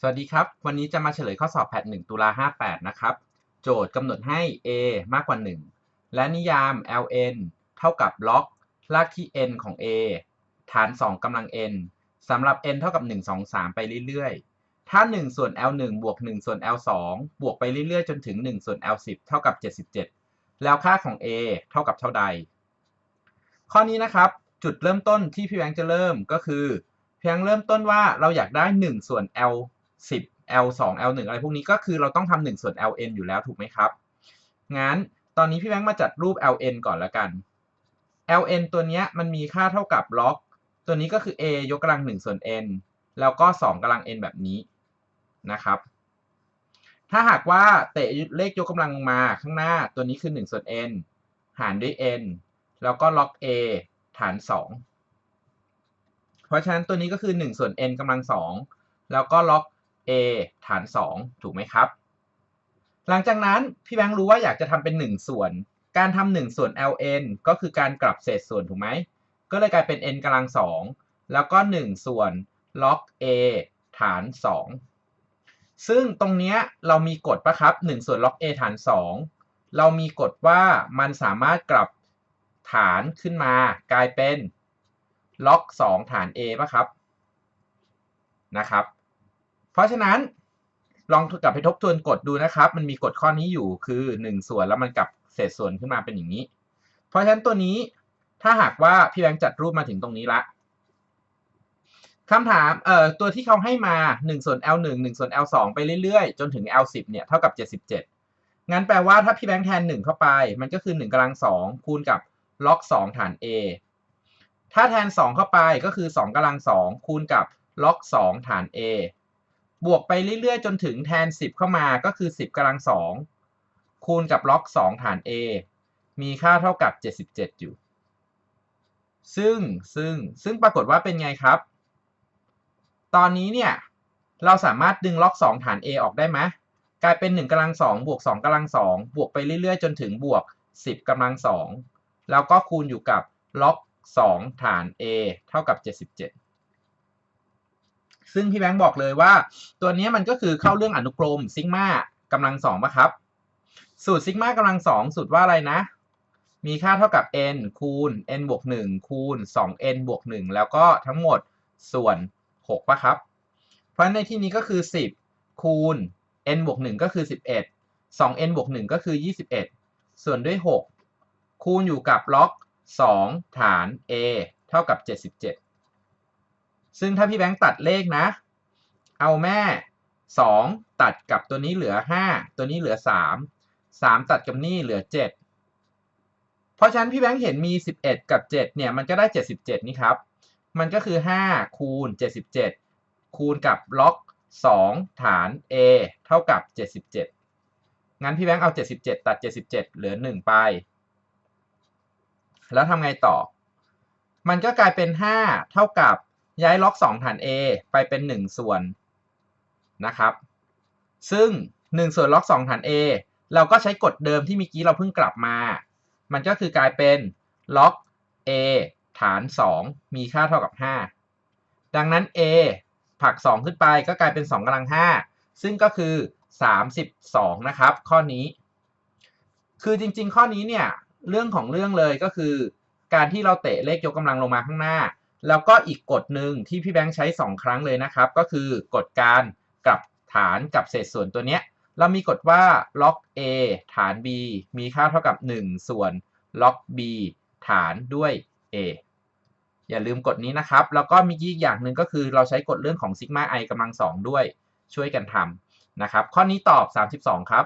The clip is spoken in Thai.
สวัสดีครับ วันนี้จะมาเฉลยข้อสอบแพท1ตุลา58 นะครับ โจทย์กำหนดให้ a มากกว่า 1 และนิยาม ln เท่ากับล็อกรากที่ n ของ a ฐาน 2กำลัง n สำหรับ n เท่ากับ 1 2 3 ไปเรื่อยๆ ถ้า 1 ส่วน l 1 บวก 1 ส่วน l 2 บวกไปเรื่อยๆ จนถึง 1 ส่วน l 10 เท่ากับ 77 แล้วค่าของ a เท่ากับเท่าใด ข้อนี้นะครับ จุดเริ่มต้นที่พี่แบงค์จะเริ่มก็คือเพียงเริ่มต้นว่าเราอยากได้ 1 ส่วน L 10 L 2 L 1อะไรพวกนี้ก็คือเราต้องทำ1ส่วน LN อยู่แล้วถูกไหมครับ งั้นตอนนี้พี่แบงค์มาจัดรูป LN ก่อนละกัน LN ตัวนี้มันมีค่าเท่ากับล็อก ตัวนี้ก็คือ A ยกกำลัง 1 ส่วน n แล้วก็ 2กำลัง n แบบนี้นะครับ ถ้าหากว่าเตะเลขยกกำลังมาข้างหน้าตัวนี้คือ 1 ส่วน n หารด้วย n แล้วก็ล็อก A ฐาน 2 เพราะฉะนั้นตัวนี้ก็คือ 1 ส่วน n กำลัง 2 แล้วก็ล็อก a ฐาน 2 ถูกไหมครับ หลังจากนั้นพี่แบงค์รู้ว่าอยากจะทำเป็น 1 ส่วน การทำ1ส่วน ln ก็คือการกลับเศษส่วนถูกไหม ก็เลยกลายเป็น n กำลัง 2 แล้วก็ 1 ส่วนล็อก a ฐาน 2 ซึ่งตรงนี้เรามีกฎปะครับ 1 ส่วนล็อก a ฐาน 2 เรามีกฎว่ามันสามารถกลับฐานขึ้นมากลายเป็นล็อก 2 ฐาน a ปะครับนะครับ ราะฉะนั้นลองกลับไปทบทวนกฎดูนะครับ มันมีกฎข้อนี้อยู่คือ 1 ส่วนแล้วมันกลับเศษส่วนขึ้นมาเป็นอย่างนี้ เพราะฉะนั้นตัวนี้ถ้าหากว่าพี่แบงค์จัดรูปมาถึงตรงนี้ละคำถามเอ่อตัวที่เขาให้มา 1 ส่วน l 1 1 ส่วน l 2 ไปเรื่อยๆ จนถึง l 10 เนี่ยเท่ากับ 77 งั้นแปลว่าถ้าพี่แบงค์แทน 1 เข้าไป มันก็คือ 1กำลัง 2 คูณกับล็อก2ฐาน a ถ้าแทน 2 เข้าไปก็คือ 2กำลัง 2 คูณกับล็อก 2 ฐาน a บวกไปเรื่อยๆ จนถึงแทน 10 เข้ามาก็คือ 10กำลัง2คูณกับล็อก 2 ฐาน a มีค่าเท่ากับ 77 อยู่ ซึ่งซึ่งซึ่งปรากฏว่าเป็นไงครับ ตอนนี้เนี่ย เราสามารถดึงล็อก 2 ฐาน a ออกได้ไหมกลายเป็น 1กำลัง2บวก2กำลัง2บวกไปเรื่อยๆ จนถึงบวก 10กำลัง2แล้วก็คูณอยู่กับล็อก 2 ฐาน a เท่ากับ 77 ซึ่งพี่แบงค์บอกเลยว่า ตัวนี้มันก็คือเข้าเรื่องอนุกรมซิกมากำลังสองป่ะครับ สูตรซิกมากำลังสองสูตรว่าอะไรนะ มีค่าเท่ากับ n คูณ n บวก1คูณ 2n บวก1แล้วก็ทั้งหมดส่วน6ป่ะครับ เพราะในที่นี้ก็คือ 10 คูณ n บวก1ก็คือ 11 2n บวก1ก็คือ 21 ส่วนด้วย 6 คูณอยู่กับล็อก 2 ฐาน a เท่ากับ 77 ซึ่งถ้าพี่แบงค์ตัดเลขนะ เอาแม่ 2 ตัดกับตัวนี้เหลือ 5 ตัวนี้เหลือ 3 3 ตัดกับนี่เหลือ 7 เพราะฉะนั้นพี่แบงค์เห็นมี 11 กับ 7 เนี่ยมันก็ได้ 77 นี่ครับ มันก็คือ 5 คูณ 77 คูณกับล็อก 2 ฐาน a เท่ากับ 77 งั้นพี่แบงค์เอา 77 ตัด 77 เหลือ 1 ไป แล้วทำไงต่อ มันก็กลายเป็น 5 เท่ากับ ย้ายล็อก 2 ฐาน a ไปเป็น 1 ส่วนนะครับ ซึ่ง 1 ส่วนล็อก 2 ฐาน a เราก็ใช้กฎเดิมที่เมื่อกี้เราเพิ่งกลับมา มันก็คือกลายเป็นล็อก a ฐาน 2 มีค่าเท่ากับ 5 ดังนั้น a ผลัก 2 ขึ้นไปก็กลายเป็น 2กำลัง 5 ซึ่งก็คือ 32 นะครับ ข้อนี้ คือจริง ๆ ข้อนี้เนี่ย เรื่องของเรื่องเลยก็คือ การที่เราเตะเลขยกกำลังลงมาข้างหน้า แล้วก็อีกกฎหนึ่งที่พี่แบงค์ใช้ 2 ครั้งเลยนะครับ ก็คือกฎการกลับฐานกับเศษส่วนตัวเนี้ยเรามีกฎว่าล็อก a ฐาน b มีค่าเท่ากับ 1 ส่วนล็อก b ฐานด้วย a อย่าลืมกฎนี้นะครับ แล้วก็มีอีกอย่างหนึ่งก็คือเราใช้กฎเรื่องของซิกมา i กำลัง2ด้วยช่วยกันทำนะครับ ข้อนี้ตอบ 32 ครับ